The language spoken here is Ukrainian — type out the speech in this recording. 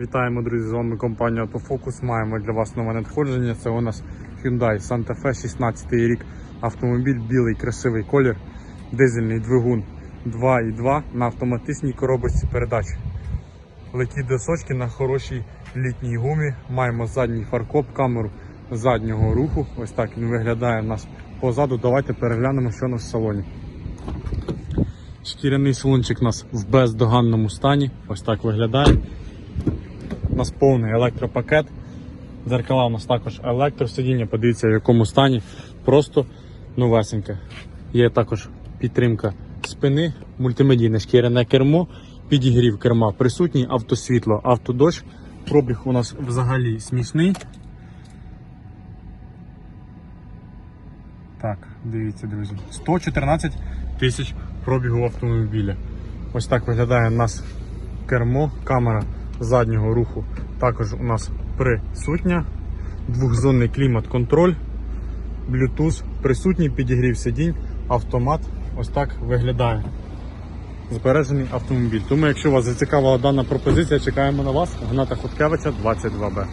Вітаємо, друзі! З вами компанія Autofocus. Маємо для вас нове надходження. Це у нас Hyundai Santa Fe 16 рік. Автомобіль білий, красивий колір, дизельний двигун 2.2 на автоматичній коробочці передач. Леті досочки на хорошій літній гумі. Маємо задній фаркоп, камеру заднього руху. Ось так він виглядає у нас позаду. Давайте переглянемо, що у нас в салоні. Шкіряний салончик у нас в бездоганному стані. Ось так виглядає. Нас повний електропакет. Дзеркала у нас також електросидіння. Подивіться, в якому стані. Просто новесеньке. Є також підтримка спини, мультимедійне шкіряне кермо, підігрів керма присутній, автосвітло, автодощ. Пробіг у нас взагалі смішний. Так, дивіться, друзі. 114 тисяч пробігу автомобіля. Ось так виглядає у нас кермо, камера заднього руху. Також у нас присутня. Двохзонний клімат-контроль, Bluetooth присутній, підігрів сидінь, автомат. Ось так виглядає. Збережений автомобіль. Тому, якщо вас зацікавила дана пропозиція, чекаємо на вас. Гната Хоткевича 22Б.